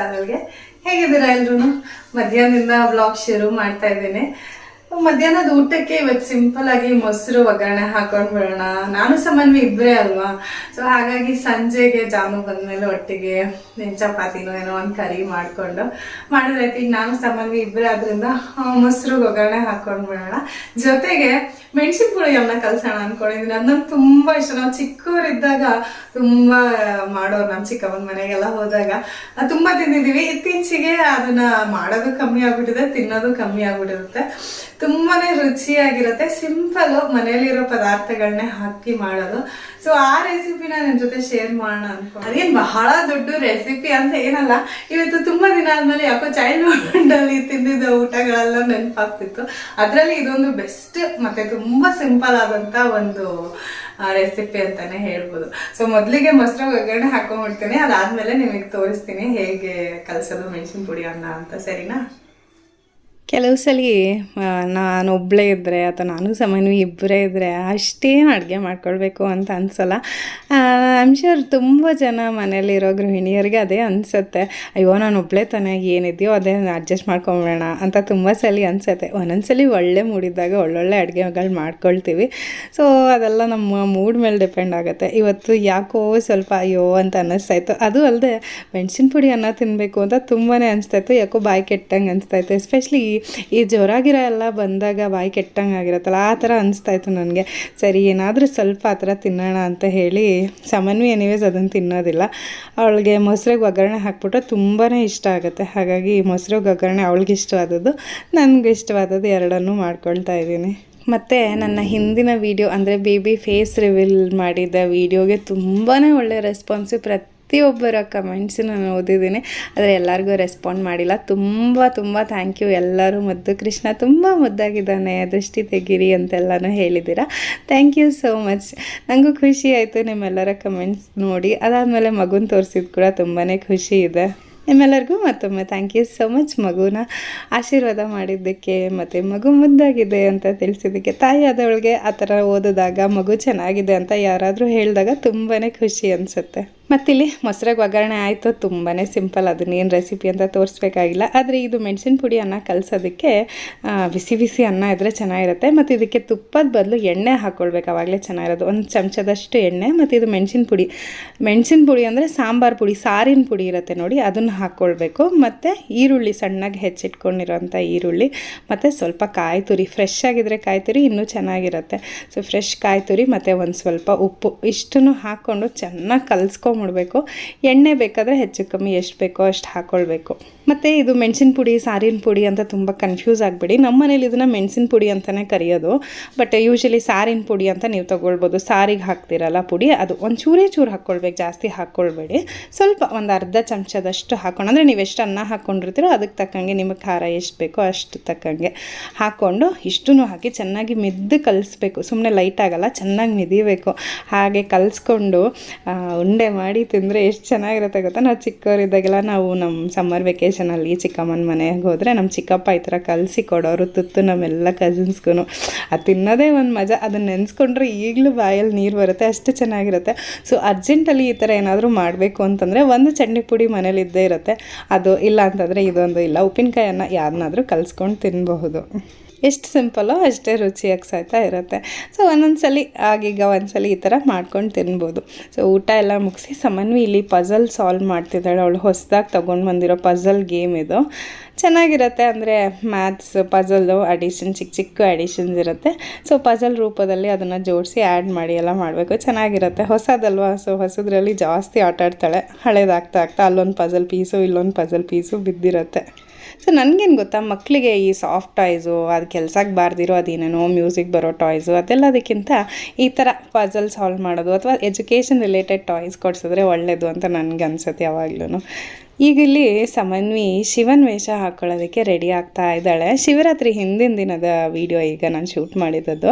ಚಾನಲ್ಗೆ ಹೇಗಿದ್ದೀರಾ ಎಲ್ರು ಮಧ್ಯಾಹ್ನದಿಂದ ಬ್ಲಾಗ್ ಶುರು ಮಾಡ್ತಾ ಇದ್ದೀನಿ. ಮಧ್ಯಾಹ್ನದ ಊಟಕ್ಕೆ ಇವತ್ತು ಸಿಂಪಲ್ ಆಗಿ ಮೊಸರು, ಒಗ್ಗರಣೆ ಹಾಕೊಂಡು ಬಿಡೋಣ. ನಾನು ಸಮನ್ವಿ ಇಬ್ಬರೇ ಅಲ್ವಾ? ಸೊ ಹಾಗಾಗಿ ಸಂಜೆಗೆ ಜಾಮು ಬಂದಮೇಲೆ ಒಟ್ಟಿಗೆ ಚಪಾತಿನೋ ಏನೋ ಒಂದು ಕರಿ ಮಾಡ್ಕೊಂಡು ಮಾಡಿದ್ರೈತಿ ಈಗ ನಾನು ಸಮನ್ವಿ ಇಬ್ಬರೇ ಆದ್ರಿಂದ ಮೊಸರು, ಒಗ್ಗರಣೆ ಹಾಕೊಂಡು ಬಿಡೋಣ. ಜೊತೆಗೆ ಮೆಣಸಿನ ಪುಳಿಯನ್ನ ಕಲ್ಸೋಣ ಅನ್ಕೊಂಡಿದ್ದೀನಿ ಅದು ನಂಗೆ ತುಂಬಾ ಇಷ್ಟ. ನಾವು ಚಿಕ್ಕವರಿದ್ದಾಗ ತುಂಬಾ ಮಾಡೋರು ನಮ್ಮ ಚಿಕ್ಕಮ್ಮನ ಮನೆಗೆಲ್ಲ ಹೋದಾಗ. ತುಂಬ ತಿಂದಿದೀವಿ. ಇತ್ತೀಚೆಗೆ ಅದನ್ನ ಮಾಡೋದು ಕಮ್ಮಿ ಆಗ್ಬಿಟ್ಟಿದೆ, ತಿನ್ನೋದು ಕಮ್ಮಿ ಆಗ್ಬಿಟ್ಟಿರುತ್ತೆ. ತುಂಬಾನೇ ರುಚಿಯಾಗಿರುತ್ತೆ. ಸಿಂಪಲ್ ಮನೆಯಲ್ಲಿರೋ ಪದಾರ್ಥಗಳನ್ನೇ ಹಾಕಿ ಮಾಡೋದು. ಸೊ ಆ ರೆಸಿಪಿನ ನನ್ನ ಜೊತೆ ಶೇರ್ ಮಾಡೋಣ ಅನ್ಕೊಂಡು. ಅದೇನ್ ಬಹಳ ದೊಡ್ಡ ರೆಸಿಪಿ ಅಂತ ಏನಲ್ಲ. ಇವತ್ತು ತುಂಬಾ ದಿನ ಆದ್ಮೇಲೆ ಯಾಕೋ ಚೈಲ್ಡ್ಹುಡ್ ಅಲ್ಲಿ ತಿಂದಿದ್ದ ಊಟಗಳೆಲ್ಲ ನೆನಪಾಗ್ತಿತ್ತು. ಅದರಲ್ಲಿ ಇದೊಂದು ಬೆಸ್ಟ್ ಮತ್ತೆ ತುಂಬಾ ಸಿಂಪಲ್ ಆದಂತ ಒಂದು ರೆಸಿಪಿ ಅಂತಾನೆ ಹೇಳ್ಬೋದು. ಸೊ ಮೊದಲಿಗೆ ಮೊಸರು ಒಗ್ಗರಣೆ ಹಾಕೊಂಡ್ಬಿಡ್ತೀನಿ. ಅದಾದ್ಮೇಲೆ ನಿಮಗೆ ತೋರಿಸ್ತೀನಿ ಹೇಗೆ ಕಲಸೋದು ಮೆಣಸಿನ ಪುಡಿ ಅನ್ನ ಅಂತ, ಸರಿನಾ? ಕೆಲವು ಸಲ ನಾನು ಒಬ್ಬಳೇ ಇದ್ದರೆ ಅಥವಾ ನಾನು ಸಮನ್ವಿ ಇಬ್ಬರೇ ಇದ್ದರೆ ಅಷ್ಟೇನು ಅಡುಗೆ ಮಾಡ್ಕೊಳ್ಬೇಕು ಅಂತ ಅನಿಸಲ್ಲ. ಐಮ್ ಶೂರ್ ತುಂಬ ಜನ ಮನೇಲಿರೋ ಗೃಹಿಣಿಯರಿಗೆ ಅದೇ ಅನಿಸುತ್ತೆ. ಅಯ್ಯೋ, ನಾನು ಒಬ್ಬಳೇ ತಾನೇ, ಏನಿದೆಯೋ ಅದೇ ಅಡ್ಜಸ್ಟ್ ಮಾಡ್ಕೊಂಬಿಡೋಣ ಅಂತ ತುಂಬ ಸಲ ಅನಿಸುತ್ತೆ. ಒಂದೊಂದ್ಸಲಿ ಒಳ್ಳೆ ಮೂಡಿದ್ದಾಗ ಒಳ್ಳೊಳ್ಳೆ ಅಡುಗೆಗಳು ಮಾಡ್ಕೊಳ್ತೀವಿ. ಸೊ ಅದೆಲ್ಲ ನಮ್ಮ ಮೂಡ್ ಮೇಲೆ ಡಿಪೆಂಡ್ ಆಗುತ್ತೆ. ಇವತ್ತು ಯಾಕೋ ಸ್ವಲ್ಪ ಅಯ್ಯೋ ಅಂತ ಅನ್ನಿಸ್ತಾಯಿತ್ತು. ಅದು ಅಲ್ಲದೆ ಮೆಣಸಿನ ಪುಡಿ ಅನ್ನ ತಿನ್ನಬೇಕು ಅಂತ ತುಂಬಾ ಅನಿಸ್ತಾಯಿತ್ತು. ಯಾಕೋ ಬಾಯಿ ಕೆಟ್ಟಂಗೆ ಅನಿಸ್ತಾಯಿತ್ತು. ಎಸ್ಪೆಷಲಿ ಈ ಜ್ವರ ಎಲ್ಲ ಬಂದಾಗ ಬಾಯಿ ಕೆಟ್ಟಂಗೆ ಆಗಿರುತ್ತಲ್ಲ, ಆ ಥರ ಅನಿಸ್ತಾಯಿತ್ತು ನನಗೆ. ಸರಿ, ಏನಾದರೂ ಸ್ವಲ್ಪ ಆ ಥರ ತಿನ್ನೋಣ ಅಂತ ಹೇಳಿ ಸಮನ್ವಿ ಎನಿವೇಸ್ ಅದನ್ನು ತಿನ್ನೋದಿಲ್ಲ. ಅವಳಿಗೆ ಮೊಸರಿಗೆ ಒಗ್ಗರಣೆ ಹಾಕ್ಬಿಟ್ರೆ ತುಂಬಾ ಇಷ್ಟ ಆಗುತ್ತೆ. ಹಾಗಾಗಿ ಮೊಸರಿಗೆ ಒಗ್ಗರಣೆ ಅವಳಿಗೆ ಇಷ್ಟವಾದದ್ದು, ನನಗೆ ಇಷ್ಟವಾದದ್ದು ಎರಡನ್ನೂ ಮಾಡ್ಕೊಳ್ತಾ ಇದ್ದೀನಿ. ಮತ್ತು ನನ್ನ ಹಿಂದಿನ ವೀಡಿಯೋ ಅಂದರೆ ಬೇಬಿ ಫೇಸ್ ರಿವೀಲ್ ಮಾಡಿದ ವೀಡಿಯೋಗೆ ತುಂಬಾ ಒಳ್ಳೆ ರೆಸ್ಪಾನ್ಸು ಪ್ರತಿಯೊಬ್ಬರ ಕಮೆಂಟ್ಸ್ ನಾನು ಓದಿದ್ದೀನಿ, ಆದರೆ ಎಲ್ಲರಿಗೂ ರೆಸ್ಪಾಂಡ್ ಮಾಡಿಲ್ಲ. ತುಂಬ ತುಂಬ ಥ್ಯಾಂಕ್ ಯು ಎಲ್ಲರೂ ಮುದ್ದು. ಕೃಷ್ಣ ತುಂಬ ಮುದ್ದಾಗಿದ್ದಾನೆ, ದೃಷ್ಟಿ ತೆಗಿರಿ ಅಂತೆಲ್ಲನೂ ಹೇಳಿದ್ದೀರಾ? ಥ್ಯಾಂಕ್ ಯು ಸೋ ಮಚ್ ನನಗೂ ಖುಷಿ ಆಯಿತು ನಿಮ್ಮೆಲ್ಲರ ಕಮೆಂಟ್ಸ್ ನೋಡಿ. ಅದಾದಮೇಲೆ ಮಗುನ ತೋರಿಸಿದ್ದು ಕೂಡ ತುಂಬಾ ಖುಷಿ ಇದೆ. ನಿಮ್ಮೆಲ್ಲರಿಗೂ ಮತ್ತೊಮ್ಮೆ ಥ್ಯಾಂಕ್ ಯು ಸೊ ಮಚ್ ಮಗುನ ಆಶೀರ್ವಾದ ಮಾಡಿದ್ದಕ್ಕೆ ಮತ್ತು ಮಗು ಮುದ್ದಾಗಿದೆ ಅಂತ ತಿಳಿಸಿದ್ದಕ್ಕೆ, ತಾಯಿ ಆದವಳಿಗೆ ಆ ಥರ ಓದಿದಾಗ ಮಗು ಚೆನ್ನಾಗಿದೆ ಅಂತ ಯಾರಾದರೂ ಹೇಳಿದಾಗ ತುಂಬಾ ಖುಷಿ ಅನಿಸುತ್ತೆ. ಮತ್ತಿಲ್ಲಿ ಮೊಸರಾಗಿ ಒಗ್ಗರಣೆ ಆಯಿತು ತುಂಬಾ ಸಿಂಪಲ್. ಅದನ್ನೇನು ರೆಸಿಪಿ ಅಂತ ತೋರಿಸ್ಬೇಕಾಗಿಲ್ಲ. ಆದರೆ ಇದು ಮೆಣಸಿನ ಪುಡಿ ಅನ್ನ ಕಲಸೋದಕ್ಕೆ ಬಿಸಿ ಬಿಸಿ ಅನ್ನ ಇದ್ದರೆ ಚೆನ್ನಾಗಿರುತ್ತೆ. ಮತ್ತು ಇದಕ್ಕೆ ತುಪ್ಪದ ಬದಲು ಎಣ್ಣೆ ಹಾಕ್ಕೊಳ್ಬೇಕು ಆವಾಗಲೇ ಚೆನ್ನಾಗಿರೋದು. ಒಂದು ಚಮಚದಷ್ಟು ಎಣ್ಣೆ, ಮತ್ತು ಇದು ಮೆಣಸಿನ ಪುಡಿ. ಮೆಣಸಿನ ಪುಡಿ ಅಂದರೆ ಸಾಂಬಾರು ಪುಡಿ, ಸಾರಿನ ಪುಡಿ ಇರುತ್ತೆ ನೋಡಿ, ಅದನ್ನು ಹಾಕ್ಕೊಳ್ಬೇಕು ಮತ್ತು ಈರುಳ್ಳಿ, ಸಣ್ಣಗೆ ಹೆಚ್ಚಿಟ್ಕೊಂಡಿರೋಂಥ ಈರುಳ್ಳಿ, ಮತ್ತು ಸ್ವಲ್ಪ ಕಾಯಿ ತುರಿ ಫ್ರೆಶ್ ಆಗಿದ್ರೆ ಕಾಯಿ ತುರಿ ಇನ್ನೂ ಚೆನ್ನಾಗಿರುತ್ತೆ. ಸೊ ಫ್ರೆಶ್ ಕಾಯಿ ತುರಿ ಮತ್ತು ಒಂದು ಸ್ವಲ್ಪ ಉಪ್ಪು. ಇಷ್ಟನ್ನು ಹಾಕ್ಕೊಂಡು ಚೆನ್ನಾಗಿ ಕಲಿಸ್ಕೊಂಬಿಡ್ಬೇಕು ಎಣ್ಣೆ ಬೇಕಾದರೆ ಹೆಚ್ಚು ಕಮ್ಮಿ ಎಷ್ಟು ಬೇಕೋ ಅಷ್ಟು ಹಾಕ್ಕೊಳ್ಬೇಕು ಮತ್ತು ಇದು ಮೆಣಸಿನ ಪುಡಿ, ಸಾರಿನ ಪುಡಿ ಅಂತ ತುಂಬ ಕನ್ಫ್ಯೂಸ್ ಆಗಬೇಡಿ. ನಮ್ಮ ಮನೇಲಿ ಇದನ್ನು ಮೆಣಸಿನ ಪುಡಿ ಅಂತಲೇ ಕರೆಯೋದು. ಬಟ್ ಯೂಶಲಿ ಸಾರಿನ ಪುಡಿ ಅಂತ ನೀವು ತೊಗೊಳ್ಬೋದು. ಸಾರಿಗೆ ಹಾಕ್ತಿರಲ್ಲ ಪುಡಿ, ಅದು ಒಂದು ಚೂರೇ ಚೂರು ಹಾಕ್ಕೊಳ್ಬೇಕು ಜಾಸ್ತಿ ಹಾಕ್ಕೊಳ್ಬೇಡಿ ಸ್ವಲ್ಪ ಒಂದು ಅರ್ಧ ಚಮಚದಷ್ಟು ಹಾಕ್ಕೊಂಡು ಅಂದರೆ ನೀವು ಎಷ್ಟು ಅನ್ನ ಹಾಕ್ಕೊಂಡಿರ್ತೀರೋ ಅದಕ್ಕೆ ತಕ್ಕಂಗೆ ನಿಮಗೆ ಖಾರ ಎಷ್ಟು ಬೇಕೋ ಅಷ್ಟು ತಕ್ಕಂಗೆ ಹಾಕ್ಕೊಂಡು ಇಷ್ಟೂ ಹಾಕಿ ಚೆನ್ನಾಗಿ ಮೆದ್ದು ಕಲಿಸ್ಬೇಕು. ಸುಮ್ಮನೆ ಲೈಟ್ ಆಗಲ್ಲ, ಚೆನ್ನಾಗಿ ಮಿದಿಬೇಕು. ಹಾಗೆ ಕಲಿಸ್ಕೊಂಡು ಉಂಡೆ ಮಾಡಿ ತಿಂದರೆ ಎಷ್ಟು ಚೆನ್ನಾಗಿರುತ್ತೆ ಗೊತ್ತಾ? ನಾವು ಚಿಕ್ಕವರಿದ್ದಾಗೆಲ್ಲ ನಾವು ನಮ್ಮ ಸಮ್ಮರ್ ವೆಕೇಷನಲ್ಲಿ ಚಿಕ್ಕಮ್ಮನ ಮನೆಗೆ ಹೋದರೆ ನಮ್ಮ ಚಿಕ್ಕಪ್ಪ ಈ ಥರ ಕಲಸಿ ಕೊಡೋರು, ತುತ್ತು ನಮ್ಮೆಲ್ಲ ಕಸಿನ್ಸ್ಗೂ ಅದು ತಿನ್ನೋದೇ ಒಂದು ಮಜಾ. ಅದನ್ನ ನೆನೆಸ್ಕೊಂಡ್ರೆ ಈಗಲೂ ಬಾಯಲ್ಲಿ ನೀರು ಬರುತ್ತೆ, ಅಷ್ಟು ಚೆನ್ನಾಗಿರುತ್ತೆ. ಸೊ ಅರ್ಜೆಂಟಲ್ಲಿ ಈ ಥರ ಏನಾದರೂ ಮಾಡಬೇಕು ಅಂತಂದರೆ ಒಂದು ಚಟ್ನಿ ಪುಡಿ ಮನೇಲಿ ಇದ್ದೇ ಇರುತ್ತೆ. ಅದು ಇಲ್ಲ ಅಂತಂದರೆ ಇದೊಂದು ಇಲ್ಲ. ಉಪ್ಪಿನಕಾಯನ್ನು ಯಾರನ್ನಾದರೂ ಕಲಿಸ್ಕೊಂಡು ತಿನ್ನಬಹುದು ಎಷ್ಟು ಸಿಂಪಲ್ಲೋ ಅಷ್ಟೇ ರುಚಿಯಾಗಿ ಸಾಯ್ತಾ ಇರುತ್ತೆ. ಸೊ ಒಂದೊಂದು ಸಲ ಆಗೀಗ ಒಂದ್ಸಲ ಈ ಥರ ಮಾಡ್ಕೊಂಡು ತಿನ್ಬೋದು. ಸೊ ಊಟ ಎಲ್ಲ ಮುಗಿಸಿ, ಸಮನ್ವಿ ಇಲ್ಲಿ ಪಝಲ್ ಸಾಲ್ವ್ ಮಾಡ್ತಿದ್ದಾಳೆ. ಅವಳು ಹೊಸದಾಗಿ ತೊಗೊಂಡು ಬಂದಿರೋ ಪಝಲ್ ಗೇಮ್ ಇದು. ಚೆನ್ನಾಗಿರುತ್ತೆ ಅಂದರೆ ಮ್ಯಾಥ್ಸ್ ಪಝಲ್ದು ಅಡಿಷನ್ ಚಿಕ್ಕ ಚಿಕ್ಕ ಅಡಿಷನ್ಸ್ ಇರುತ್ತೆ. ಸೊ ಪಝಲ್ ರೂಪದಲ್ಲಿ ಅದನ್ನು ಜೋಡಿಸಿ ಆ್ಯಡ್ ಮಾಡಿ ಎಲ್ಲ ಮಾಡಬೇಕು. ಚೆನ್ನಾಗಿರುತ್ತೆ. ಹೊಸದಲ್ವಾ? ಸೊ ಹೊಸದ್ರಲ್ಲಿ ಜಾಸ್ತಿ ಆಟ ಆಡ್ತಾಳೆ ಹಳೇದಾಗ್ತಾ ಆಗ್ತಾ ಅಲ್ಲೊಂದು ಪಝಲ್ ಪೀಸು ಇಲ್ಲೊಂದು ಪಝಲ್ ಪೀಸು ಬಿದ್ದಿರುತ್ತೆ. ಸೊ ನನಗೇನು ಗೊತ್ತಾ? ಮಕ್ಕಳಿಗೆ ಈ ಸಾಫ್ಟ್ ಟಾಯ್ಸು ಅದು ಕೆಲ್ಸಕ್ಕೆ ಬಾರ್ದಿರೋ ಅದೇನೇನೋ ಮ್ಯೂಸಿಕ್ ಬರೋ ಟಾಯ್ಸು ಅದೆಲ್ಲದಕ್ಕಿಂತ ಈ ಥರ ಪಜಲ್ ಸಾಲ್ವ್ ಮಾಡೋದು ಅಥವಾ ಎಜುಕೇಷನ್ ರಿಲೇಟೆಡ್ ಟಾಯ್ಸ್ ಕೊಡಿಸಿದ್ರೆ ಒಳ್ಳೆಯದು ಅಂತ ನನಗೆ ಅನ್ಸುತ್ತೆ ಯಾವಾಗ್ಲೂ ಈಗ ಇಲ್ಲಿ ಸಮನ್ವಿ ಶಿವನ್ ವೇಷ ಹಾಕ್ಕೊಳ್ಳೋದಕ್ಕೆ ರೆಡಿ ಆಗ್ತಾ ಇದ್ದಾಳೆ. ಶಿವರಾತ್ರಿ ಹಿಂದಿನ ದಿನದ ವಿಡಿಯೋ ಈಗ ನಾನು ಶೂಟ್ ಮಾಡಿದ್ದದ್ದು.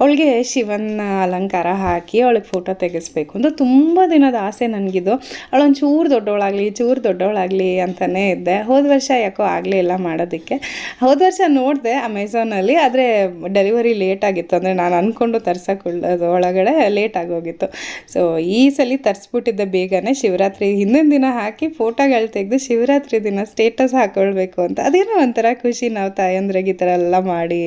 ಅವಳಿಗೆ ಶಿವನ ಅಲಂಕಾರ ಹಾಕಿ ಅವಳಿಗೆ ಫೋಟೋ ತೆಗೆಸ್ಬೇಕು ಅಂತ ತುಂಬ ದಿನದ ಆಸೆ ನನಗಿದು. ಅವಳೊಂದು ಚೂರು ದೊಡ್ಡವಳಾಗಲಿ ಚೂರು ದೊಡ್ಡವಳಾಗಲಿ ಅಂತಲೇ ಇದ್ದೆ. ಹೋದ ವರ್ಷ ಯಾಕೋ ಆಗಲೇ ಇಲ್ಲ ಮಾಡೋದಕ್ಕೆ. ಹೋದ ವರ್ಷ ನೋಡಿದೆ ಅಮೆಝಾನಲ್ಲಿ ಆದರೆ ಡೆಲಿವರಿ ಲೇಟ್ ಆಗಿತ್ತು. ಅಂದರೆ ನಾನು ಅಂದ್ಕೊಂಡು ತರ್ಸೋಕೊಳ್ಳೋದು ಒಳಗಡೆ ಲೇಟ್ ಆಗೋಗಿತ್ತು. ಸೊ ಈ ಸಲ ತರಿಸ್ಬಿಟ್ಟಿದ್ದೆ ಬೇಗನೆ. ಶಿವರಾತ್ರಿ ಹಿಂದಿನ ದಿನ ಹಾಕಿ ಫೋಟೋಗಳು ತೆಗೆದು ಶಿವರಾತ್ರಿ ದಿನ ಸ್ಟೇಟಸ್ ಹಾಕ್ಕೊಳ್ಬೇಕು ಅಂತ. ಅದೇನೋ ಒಂಥರ ಖುಷಿ ನಾವು ತಾಯಂದ್ರಿಗೆ ಈ ಥರ ಎಲ್ಲ ಮಾಡಿ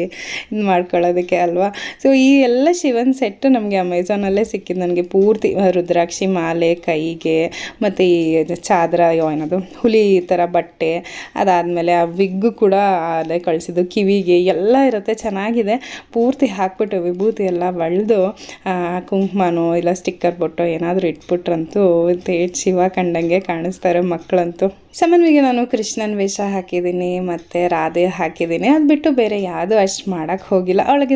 ಇದು ಮಾಡ್ಕೊಳ್ಳೋದಕ್ಕೆ ಅಲ್ವಾ? ಸೊ ಈ ಎಲ್ಲ ಶಿವನ್ ಸೆಟ್ ನಮಗೆ ಅಮೆಝಾನಲ್ಲೇ ಸಿಕ್ಕಿದ್ದು ನನಗೆ ಪೂರ್ತಿ ರುದ್ರಾಕ್ಷಿ ಮಾಲೆ, ಕೈಗೆ, ಮತ್ತು ಈ ಚಾದ್ರ ಏನದು, ಹುಲಿ ಥರ ಬಟ್ಟೆ, ಅದಾದಮೇಲೆ ಆ ವಿಗ್ಗು ಕೂಡ ಅಲ್ಲೇ ಕಳಿಸಿದ್ದು, ಕಿವಿಗೆ ಎಲ್ಲ ಇರುತ್ತೆ, ಚೆನ್ನಾಗಿದೆ. ಪೂರ್ತಿ ಹಾಕ್ಬಿಟ್ಟು ವಿಭೂತಿ ಎಲ್ಲ ಬಳ್ದು ಕುಂಕುಮನೋ ಇಲ್ಲ ಸ್ಟಿಕ್ಕರ್ ಬೊಟ್ಟೋ ಏನಾದರೂ ಇಟ್ಬಿಟ್ರಂತೂ ತೇಜ್ ಶಿವ ಕಂಡಂಗೆ ಕಾಣಿಸ್ತಾರೆ tanto. ಸಮನ್ವಿಗೆ ನಾನು ಕೃಷ್ಣನ ವೇಷ ಹಾಕಿದ್ದೀನಿ, ಮತ್ತು ರಾಧೆ ಹಾಕಿದ್ದೀನಿ. ಅದು ಬಿಟ್ಟು ಬೇರೆ ಯಾವುದೂ ಅಷ್ಟು ಮಾಡೋಕ್ಕೆ ಹೋಗಿಲ್ಲ. ಅವಳಿಗೆ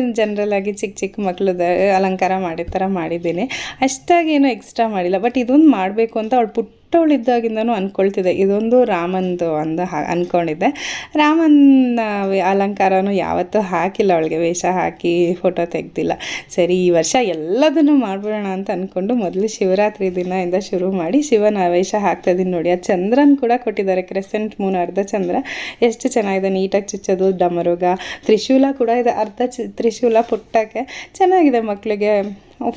ಆಗಿ ಚಿಕ್ಕ ಚಿಕ್ಕ ಮಕ್ಕಳದ ಅಲಂಕಾರ ಮಾಡಿದ ಥರ ಮಾಡಿದ್ದೀನಿ. ಅಷ್ಟಾಗಿ ಏನೂ ಎಕ್ಸ್ಟ್ರಾ ಮಾಡಿಲ್ಲ. ಬಟ್ ಇದೊಂದು ಮಾಡಬೇಕು ಅಂತ ಅವಳು ಪುಟ್ಟವಳಿದ್ದಾಗಿಂದನೂ ಅಂದ್ಕೊಳ್ತಿದ್ದೆ ಇದೊಂದು ರಾಮಂದು ಅಂದ ಹಾ ಅಂದ್ಕೊಂಡಿದ್ದೆ ರಾಮನ ಅಲಂಕಾರನೂ ಯಾವತ್ತೂ ಹಾಕಿಲ್ಲ. ಅವಳಿಗೆ ವೇಷ ಹಾಕಿ ಫೋಟೋ ತೆಗ್ದಿಲ್ಲ. ಸರಿ, ಈ ವರ್ಷ ಎಲ್ಲದನ್ನು ಮಾಡ್ಬಿಡೋಣ ಅಂತ ಅಂದ್ಕೊಂಡು ಮೊದಲು ಶಿವರಾತ್ರಿ ದಿನದಿಂದ ಶುರು ಮಾಡಿ ಶಿವನ ವೇಷ ಹಾಕ್ತಾ ಇದೀನಿ ನೋಡಿ. ಆ ಚಂದ್ರನ್ ಕೂಡ ಕೊಟ್ಟಿದ್ದಾರೆ ಕ್ರೆಸೆಂಟ್ ಮೂನ್ ಅರ್ಧ ಚಂದ್ರ ಎಷ್ಟು ಚೆನ್ನಾಗಿದೆ, ನೀಟಾಗಿ ಚುಚ್ಚೋದು, ಡಮರುಗ. ತ್ರಿಶೂಲ ಕೂಡ ಇದೆ, ಅರ್ಧ ಚಿ ತ್ರಿಶೂಲ ಪುಟ್ಟಕ್ಕೆ. ಚೆನ್ನಾಗಿದೆ ಮಕ್ಕಳಿಗೆ.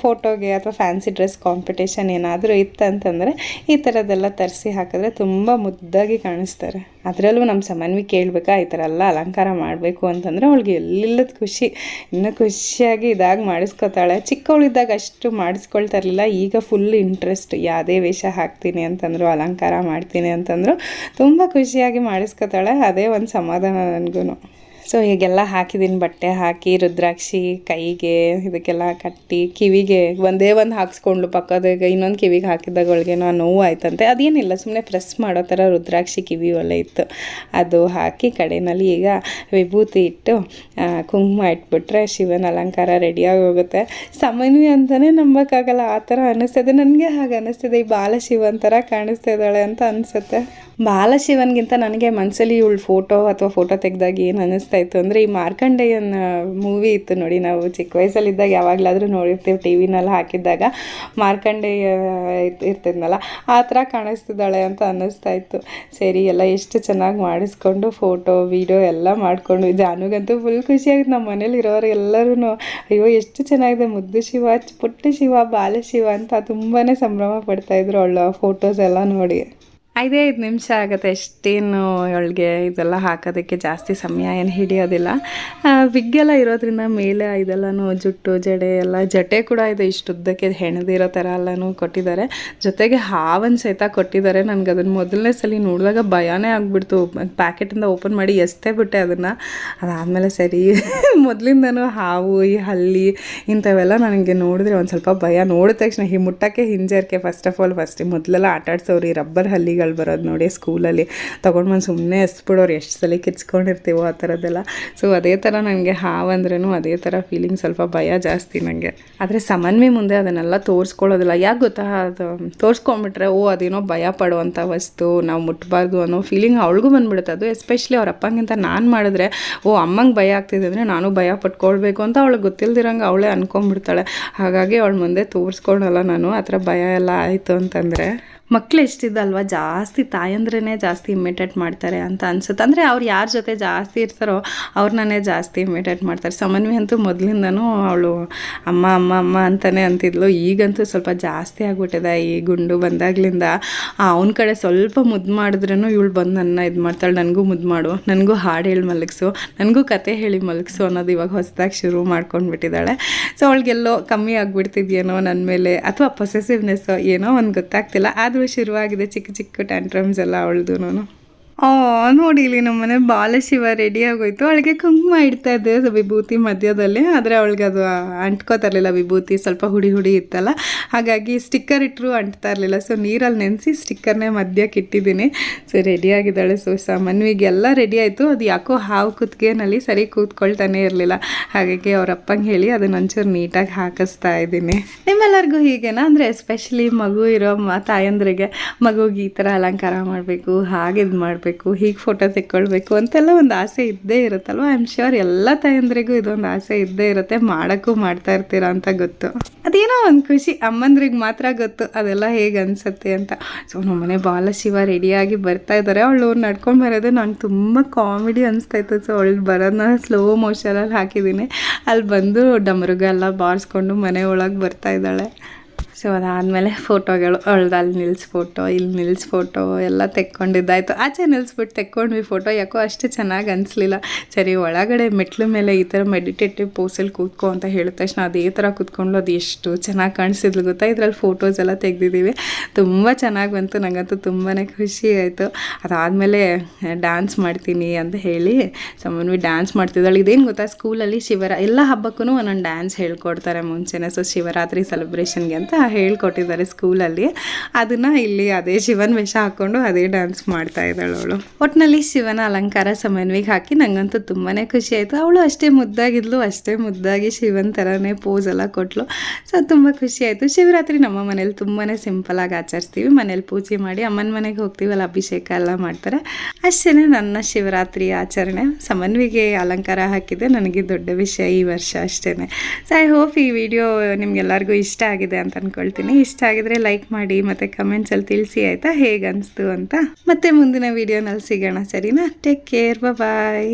ಫೋಟೋಗೆ ಅಥವಾ ಫ್ಯಾನ್ಸಿ ಡ್ರೆಸ್ ಕಾಂಪಿಟೇಷನ್ ಏನಾದರೂ ಇತ್ತಂತಂದರೆ ಈ ಥರದ್ದೆಲ್ಲ ತರಿಸಿ ಹಾಕಿದ್ರೆ ತುಂಬ ಮುದ್ದಾಗಿ ಕಾಣಿಸ್ತಾರೆ. ಅದರಲ್ಲೂ ನಮ್ಮ ಸಮನ್ವಿ ಕೇಳಬೇಕಾ, ಈ ಥರ ಎಲ್ಲ ಅಲಂಕಾರ ಮಾಡಬೇಕು ಅಂತಂದರೆ ಅವಳಿಗೆ ಎಲ್ಲಿಲ್ಲದ ಖುಷಿ. ಇನ್ನೂ ಖುಷಿಯಾಗಿ ಇದಾಗಿ ಮಾಡಿಸ್ಕೊತಾಳೆ. ಚಿಕ್ಕವಳಿದ್ದಾಗ ಅಷ್ಟು ಮಾಡಿಸ್ಕೊಳ್ತಾ ಇರಲಿಲ್ಲ. ಈಗ ಫುಲ್ ಇಂಟ್ರೆಸ್ಟ್ ಯಾವುದೇ ವೇಷ ಹಾಕ್ತೀನಿ ಅಂತಂದರು, ಅಲಂಕಾರ ಮಾಡ್ತೀನಿ ಅಂತಂದರು, ತುಂಬ ಖುಷಿಯಾಗಿ ಮಾಡಿಸ್ಕೊತಾಳೆ. ಅದೇ ಒಂದು ಸಮಾಧಾನ ನನಗೂ ಸೊ ಹೀಗೆಲ್ಲ ಹಾಕಿದ್ದೀನಿ ಬಟ್ಟೆ ಹಾಕಿ, ರುದ್ರಾಕ್ಷಿ ಕೈಗೆ ಇದಕ್ಕೆಲ್ಲ ಕಟ್ಟಿ, ಕಿವಿಗೆ ಒಂದೇ ಒಂದು ಹಾಕ್ಸ್ಕೊಂಡ್ಲು ಪಕ್ಕದಾಗ ಇನ್ನೊಂದು ಕಿವಿಗೆ ಹಾಕಿದಾಗ ಅವಳಿಗೇನೋ ನೋವು ಆಯ್ತಂತೆ. ಅದೇನಿಲ್ಲ ಸುಮ್ಮನೆ ಪ್ರೆಸ್ ಮಾಡೋ ಥರ ರುದ್ರಾಕ್ಷಿ ಕಿವಿ ಒಲೆ ಇತ್ತು. ಅದು ಹಾಕಿ ಕಡೆಯಲ್ಲಿ ಈಗ ವಿಭೂತಿ ಇಟ್ಟು ಕುಂಕುಮ ಇಟ್ಬಿಟ್ರೆ ಶಿವನ ಅಲಂಕಾರ ರೆಡಿಯಾಗಿ ಹೋಗುತ್ತೆ ಸಮನ್ವಿ ಅಂತಲೇ ನಂಬೋಕ್ಕಾಗಲ್ಲ, ಆ ಥರ ಅನ್ನಿಸ್ತದೆ. ನನಗೆ ಹಾಗೆ ಅನ್ನಿಸ್ತದೆ. ಈ ಬಾಲಶಿವನ್ ಥರ ಕಾಣಿಸ್ತಾ ಇದ್ದಾಳೆ ಅಂತ ಅನಿಸುತ್ತೆ. ಬಾಲಶಿವನ್ಗಿಂತ ನನಗೆ ಮನಸ್ಸಲ್ಲಿ ಇವಳು ಫೋಟೋ ಅಥವಾ ಫೋಟೋ ತೆಗೆದಾಗ ಏನು ಅನ್ನಿಸ್ತಾ ಇತ್ತು. ಅಂದರೆ ಈ ಮಾರ್ಕಂಡೇಯನ್ ಮೂವಿ ಇತ್ತು ನೋಡಿ, ನಾವು ಚಿಕ್ಕ ವಯಸ್ಸಲ್ಲಿದ್ದಾಗ ಯಾವಾಗಲಾದರೂ ನೋಡಿರ್ತೀವಿ ಟಿ ವಿನಲ್ಲಿ ಹಾಕಿದ್ದಾಗ. ಮಾರ್ಕಂಡೇಯ ಇರ್ತ- ಇರ್ತಿದ್ನಲ್ಲ, ಆ ಥರ ಕಾಣಿಸ್ತಿದ್ದಾಳೆ ಅಂತ ಅನ್ನಿಸ್ತಾ ಇತ್ತು. ಸರಿ, ಎಲ್ಲ ಎಷ್ಟು ಚೆನ್ನಾಗಿ ಮಾಡಿಸ್ಕೊಂಡು ಫೋಟೋ ವೀಡಿಯೋ ಎಲ್ಲ ಮಾಡಿಕೊಂಡು, ಜಾನುಗಂತೂ ಫುಲ್ ಖುಷಿಯಾಗಿತ್ತು. ನಮ್ಮ ಮನೇಲಿ ಇರೋರು ಎಲ್ಲರೂ ಅಯ್ಯೋ, ಎಷ್ಟು ಚೆನ್ನಾಗಿದೆ, ಮುದ್ದು ಶಿವ, ಪುಟ್ಟ ಶಿವ ಬಾಲಶಿವ ಅಂತ ತುಂಬಾ ಸಂಭ್ರಮ ಪಡ್ತಾಯಿದ್ರು ಅವಳ ಫೋಟೋಸ್ ಎಲ್ಲ ನೋಡಿ. ಐದೇ ಐದು ನಿಮಿಷ ಆಗುತ್ತೆ ಎಷ್ಟೇನು ಅವಳಿಗೆ ಇದೆಲ್ಲ ಹಾಕೋದಕ್ಕೆ ಜಾಸ್ತಿ ಸಮಯ ಏನು ಹಿಡಿಯೋದಿಲ್ಲ. ವಿಗ್ಗೆಲ್ಲ ಇರೋದ್ರಿಂದ ಮೇಲೆ ಇದೆಲ್ಲನೂ ಜುಟ್ಟು, ಜಡೆ ಎಲ್ಲ, ಜಟೆ ಕೂಡ ಇದೆ. ಇಷ್ಟುದ್ದಕ್ಕೆ ಹೆಣದಿರೋ ಥರ ಎಲ್ಲನೂ ಕೊಟ್ಟಿದ್ದಾರೆ. ಜೊತೆಗೆ ಹಾವನ್ ಸಹಿತ ಕೊಟ್ಟಿದ್ದಾರೆ. ನನಗೆ ಅದನ್ನು ಮೊದಲನೇ ಸಲ ನೋಡಿದಾಗ ಭಯನೇ ಆಗಿಬಿಡ್ತು. ಪ್ಯಾಕೆಟಿಂದ ಓಪನ್ ಮಾಡಿ ಎಸ್ತೇ ಬಿಟ್ಟೆ ಅದನ್ನು. ಅದಾದಮೇಲೆ ಸರಿ, ಮೊದಲಿಂದನೂ ಹಾವು, ಈ ಹಲ್ಲಿ ಇಂಥವೆಲ್ಲ ನನಗೆ ನೋಡಿದ್ರೆ ಒಂದು ಸ್ವಲ್ಪ ಭಯ. ನೋಡಿದ ತಕ್ಷಣ ಈ ಮುಟ್ಟಕ್ಕೆ ಹಿಂಜರಿಕೆ ಫಸ್ಟ್ ಆಫ್ ಆಲ್ ಫಸ್ಟ್ ಮೊದಲೆಲ್ಲ ಆಟ ಆಡ್ಸೋರು ಈ ರಬ್ಬರ್ ಹಲ್ಲಿಗಳು ಬರೋದು ನೋಡಿ ಸ್ಕೂಲಲ್ಲಿ. ತೊಗೊಂಡು ಬಂದು ಸುಮ್ಮನೆ ಎಸ್ಬಿಡೋರು ಎಷ್ಟು ಸಲ ಕಿಚ್ಕೊಂಡಿರ್ತೀವೋ ಆ ಥರದ್ದೆಲ್ಲ ಸೊ ಅದೇ ಥರ ನನಗೆ ಹಾವಂದ್ರೂ ಅದೇ ಥರ ಫೀಲಿಂಗ್ ಸ್ವಲ್ಪ ಭಯ ಜಾಸ್ತಿ ನನಗೆ ಆದರೆ ಸಮನ್ವಿ ಮುಂದೆ ಅದನ್ನೆಲ್ಲ ತೋರಿಸ್ಕೊಳ್ಳೋದಿಲ್ಲ. ಯಾಕೆ ಗೊತ್ತಾ? ಅದು ತೋರಿಸ್ಕೊಂಡ್ಬಿಟ್ರೆ, ಓ, ಅದೇನೋ ಭಯ ಪಡುವಂಥ ವಸ್ತು, ನಾವು ಮುಟ್ಟಬಾರ್ದು ಅನ್ನೋ ಫೀಲಿಂಗ್ ಅವಳಿಗೂ ಬಂದ್ಬಿಡುತ್ತೆ. ಅದು ಎಸ್ಪೆಷಲಿ ಅವ್ರ ಅಪ್ಪಂಗಿಂತ ನಾನು ಮಾಡಿದ್ರೆ, ಓ, ಅಮ್ಮಂಗೆ ಭಯ ಆಗ್ತಿದೆ ಅಂದರೆ ನಾನು ಭಯ ಪಟ್ಕೊಳ್ಬೇಕು ಅಂತ ಅವಳಿಗೆ ಗೊತ್ತಿಲ್ದಿರಂಗೆ ಅವಳೇ ಅನ್ಕೊಂಡ್ಬಿಡ್ತಾಳೆ. ಹಾಗಾಗಿ ಅವಳ ಮುಂದೆ ತೋರಿಸ್ಕೊಳಲ್ಲ ನಾನು, ಆ ಥರ ಭಯ ಎಲ್ಲ ಆಯಿತು ಅಂತಂದರೆ. ಮಕ್ಳು ಎಷ್ಟಿದ್ದಲ್ವ ಜಾಸ್ತಿ ತಾಯಂದ್ರೇ ಜಾಸ್ತಿ ಇಮಿಟೇಟ್ ಮಾಡ್ತಾರೆ ಅಂತ ಅನ್ಸುತ್ತೆ. ಅಂದರೆ ಅವ್ರು ಯಾರ ಜೊತೆ ಜಾಸ್ತಿ ಇರ್ತಾರೋ ಅವ್ರನ್ನೇ ಜಾಸ್ತಿ ಇಮಿಟೇಟ್ ಮಾಡ್ತಾರೆ. ಸಮನ್ವಿ ಅಂತೂ ಮೊದಲಿಂದನೂ ಅವಳು ಅಮ್ಮ ಅಮ್ಮ ಅಮ್ಮ ಅಂತಲೇ ಅಂತಿದ್ಲು. ಈಗಂತೂ ಸ್ವಲ್ಪ ಜಾಸ್ತಿ ಆಗ್ಬಿಟ್ಟಿದೆ. ಈ ಗುಂಡು ಬಂದಾಗ್ಲಿಂದ ಅವನ ಕಡೆ ಸ್ವಲ್ಪ ಮುದ್ದು ಮಾಡಿದ್ರೂ ಇವಳು ಬಂದು ನನ್ನ ಇದು ಮಾಡ್ತಾಳೆ. ನನಗೂ ಮುದ್ದು ಮಾಡು. ನನಗೂ ಹಾಡು ಹೇಳಿ ಮಲಗಿಸು. ನನಗೂ ಕತೆ ಹೇಳಿ ಮಲಗಿಸು ಅನ್ನೋದು ಇವಾಗ ಹೊಸದಾಗಿ ಶುರು ಮಾಡ್ಕೊಂಡ್ಬಿಟ್ಟಿದ್ದಾಳೆ. ಸೊ ಅವಳಿಗೆಲ್ಲೋ ಕಮ್ಮಿ ಆಗಿಬಿಡ್ತಿದ್ಯೇನೋ ನನ್ನ ಮೇಲೆ. ಅಥವಾ ಪೊಸೆಸಿವ್ನೆಸ್ಸೋ ಏನೋ ಒಂದು ಗೊತ್ತಾಗ್ತಿಲ್ಲ. ಆದರೂ ಶುರುವಾಗಿದೆ ಚಿಕ್ಕ ಚಿಕ್ಕ ಟ್ಯಾಂಟ್ರಮ್ಸ್ ಎಲ್ಲ ಅವಳದು ಆ, ನೋಡಿ ಇಲ್ಲಿ ನಮ್ಮನೆ ಬಾಲಶಿವ ರೆಡಿ ಆಗೋಯ್ತು. ಅವಳಿಗೆ ಕುಂಕುಮ ಇಡ್ತಾ ಇದ್ದೆ ವಿಭೂತಿ ಮಧ್ಯದಲ್ಲಿ, ಆದರೆ ಅವಳಿಗೆ ಅದು ಅಂಟ್ಕೋತಾ ಇರಲಿಲ್ಲ ವಿಭೂತಿ ಸ್ವಲ್ಪ ಹುಡಿ ಹುಡಿ ಇತ್ತಲ್ಲ. ಹಾಗಾಗಿ ಸ್ಟಿಕ್ಕರ್ ಇಟ್ಟರು ಅಂಟ್ತಾ ಇರಲಿಲ್ಲ. ಸೊ ನೀರಲ್ಲಿ ನೆನೆಸಿ ಸ್ಟಿಕ್ಕರ್ನೇ ಮಧ್ಯಕ್ಕೆ ಇಟ್ಟಿದ್ದೀನಿ. ಸೊ ರೆಡಿಯಾಗಿದ್ದಾಳೆ ಸೊ ಮನ್ವಿಗೆಲ್ಲ ರೆಡಿ ಆಯಿತು. ಅದು ಯಾಕೋ ಹಾವು ಕುತ್ತಿಗೆನಲ್ಲಿ ಸರಿ ಕೂತ್ಕೊಳ್ತಾನೆ ಇರಲಿಲ್ಲ. ಹಾಗಾಗಿ ಅವ್ರ ಅಪ್ಪಂಗೆ ಹೇಳಿ ಅದನ್ನ ಒಂಚೂರು ನೀಟಾಗಿ ಹಾಕಿಸ್ತಾ ಇದ್ದೀನಿ. ನಿಮ್ಮೆಲ್ಲರಿಗೂ ಹೀಗೇನಾ? ಅಂದರೆ ಎಸ್ಪೆಷಲಿ ಮಗು ಇರೋ ತಾಯಂದ್ರಿಗೆ ಮಗುಗೆ ಈ ಥರ ಅಲಂಕಾರ ಮಾಡಬೇಕು, ಹಾಗೆ ಇದು ಮಾಡಬೇಕು. ಹೀಗೆ ಫೋಟೋ ತೆಕ್ಕೊಳ್ಬೇಕು ಅಂತೆಲ್ಲ ಒಂದು ಆಸೆ ಇದ್ದೇ ಇರುತ್ತಲ್ವ? ಐ ಆಮ್ ಶ್ಯೂರ್ ಎಲ್ಲ ತಾಯಂದ್ರಿಗೂ ಇದೊಂದು ಆಸೆ ಇದ್ದೇ ಇರುತ್ತೆ. ಮಾಡೋಕ್ಕೂ ಮಾಡ್ತಾ ಇರ್ತೀರಾ ಅಂತ ಗೊತ್ತು. ಅದೇನೋ ಒಂದು ಖುಷಿ, ಅಮ್ಮಂದ್ರಿಗೆ ಮಾತ್ರ ಗೊತ್ತು ಅದೆಲ್ಲ ಹೇಗೆ ಅನಿಸುತ್ತೆ ಅಂತ. ಸೊ ನಮ್ಮನೆ ಬಾಲಶಿವ ರೆಡಿಯಾಗಿ ಬರ್ತಾ ಇದ್ದಾರೆ ಅವಳು ನಡ್ಕೊಂಡು ಬರೋದು ನಂಗೆ ತುಂಬ ಕಾಮಿಡಿ ಅನಿಸ್ತಾ ಇತ್ತು. ಸೊ ಅವಳು ಬರೋದನ್ನ ಸ್ಲೋ ಮೋಷನಲ್ಲಿ ಹಾಕಿದ್ದೀನಿ ಅಲ್ಲಿ ಬಂದು ಡಮರುಗ ಎಲ್ಲ ಬಾರಿಸ್ಕೊಂಡು ಮನೆ ಒಳಗೆ ಬರ್ತಾ ಇದ್ದಾಳೆ. ಸೊ ಅದಾದಮೇಲೆ ಫೋಟೋಗಳು ಅವಳ್ದಲ್ಲಿ ನಿಲ್ಸ್ ಫೋಟೋ, ಇಲ್ಲಿ ನಿಲ್ಸ್ ಫೋಟೋ ಎಲ್ಲ ತೆಕ್ಕೊಂಡಿದ್ದಾಯಿತು. ಆಚೆ ನಿಲ್ಸ್ಬಿಟ್ಟು ತೆಕ್ಕೊಂಡ್ವಿ ಫೋಟೋ, ಯಾಕೋ ಅಷ್ಟು ಚೆನ್ನಾಗಿ ಅನಿಸ್ಲಿಲ್ಲ. ಸರಿ, ಒಳಗಡೆ ಮೆಟ್ಲು ಮೇಲೆ ಈ ಥರ ಮೆಡಿಟೇಟಿವ್ ಪೋಸಲ್ಲಿ ಕೂತ್ಕೊ ಅಂತ ಹೇಳಿದ ತಕ್ಷಣ ಅದೇ ಥರ ಕೂತ್ಕೊಂಡು ಅದು ಎಷ್ಟು ಚೆನ್ನಾಗಿ ಕಾಣಿಸಿದ್ಲು ಗೊತ್ತಾ? ಇದ್ರಲ್ಲಿ ಫೋಟೋಸ್ ಎಲ್ಲ ತೆಗೆದಿದ್ದೀವಿ. ತುಂಬ ಚೆನ್ನಾಗಿ ಬಂತು ನನಗಂತೂ ತುಂಬಾ ಖುಷಿ ಆಯಿತು. ಅದಾದಮೇಲೆ ಡ್ಯಾನ್ಸ್ ಮಾಡ್ತೀನಿ ಅಂತ ಹೇಳಿ ಸಮನ್ವಿ ಡ್ಯಾನ್ಸ್ ಮಾಡ್ತಿದ್ದಾಳೆ. ಇದೇನು ಗೊತ್ತಾ? ಸ್ಕೂಲಲ್ಲಿ ಶಿವರ, ಎಲ್ಲ ಹಬ್ಬಕ್ಕೂ ಒಂದೊಂದು ಡ್ಯಾನ್ಸ್ ಹೇಳ್ಕೊಡ್ತಾರೆ ಮುಂಚೆನೇ. ಸೊ ಶಿವರಾತ್ರಿ ಸೆಲೆಬ್ರೇಷನ್ಗೆ ಅಂತ ಹೇಳ್ಕೊಟ್ಟಿದ್ದಾರೆ ಸ್ಕೂಲಲ್ಲಿ. ಅದನ್ನು ಇಲ್ಲಿ ಅದೇ ಶಿವನ್ ವೇಷ ಹಾಕ್ಕೊಂಡು ಅದೇ ಡ್ಯಾನ್ಸ್ ಮಾಡ್ತಾ ಇದ್ದಾಳೆ ಅವಳು. ಒಟ್ಟಿನಲ್ಲಿ ಶಿವನ ಅಲಂಕಾರ ಸಮನ್ವಿಗೆ ಹಾಕಿ ನನಗಂತೂ ತುಂಬಾ ಖುಷಿ ಆಯಿತು. ಅವಳು ಅಷ್ಟೇ ಮುದ್ದಾಗಿದ್ಲು, ಅಷ್ಟೇ ಮುದ್ದಾಗಿ ಶಿವನ್ ಥರನೇ ಪೋಸ್ ಎಲ್ಲ ಕೊಟ್ಲು. ಸೊ ತುಂಬ ಖುಷಿ ಆಯಿತು. ಶಿವರಾತ್ರಿ ನಮ್ಮ ಮನೇಲಿ ತುಂಬಾ ಸಿಂಪಲಾಗಿ ಆಚರಿಸ್ತೀವಿ. ಮನೇಲಿ ಪೂಜೆ ಮಾಡಿ ಅಮ್ಮನ ಮನೆಗೆ ಹೋಗ್ತೀವಲ್ಲ, ಅಭಿಷೇಕ ಎಲ್ಲ ಮಾಡ್ತಾರೆ. ಅಷ್ಟೇ ನನ್ನ ಶಿವರಾತ್ರಿ ಆಚರಣೆ. ಸಮನ್ವಿಗೆ ಅಲಂಕಾರ ಹಾಕಿದೆ. ನನಗೆ ದೊಡ್ಡ ವಿಷಯ ಈ ವರ್ಷ ಅಷ್ಟೇ ಸೊ ಐ ಹೋಪ್ ಈ ವಿಡಿಯೋ ನಿಮ್ಗೆಲ್ಲರಿಗೂ ಇಷ್ಟ ಆಗಿದೆ ಅಂತ ಅಂದ್ಕೊಳ್ತೀನಿ ಇಷ್ಟ ಆಗಿದ್ರೆ ಲೈಕ್ ಮಾಡಿ ಮತ್ತು ಕಮೆಂಟ್ಸಲ್ಲಿ ತಿಳಿಸಿ ಆಯ್ತಾ? ಹೇಗನ್ಸ್ತು ಅಂತ. ಮತ್ತೆ ಮುಂದಿನ ವಿಡಿಯೋನಲ್ಲಿ ಸಿಗೋಣ. ಸರಿನಾ? Take care bye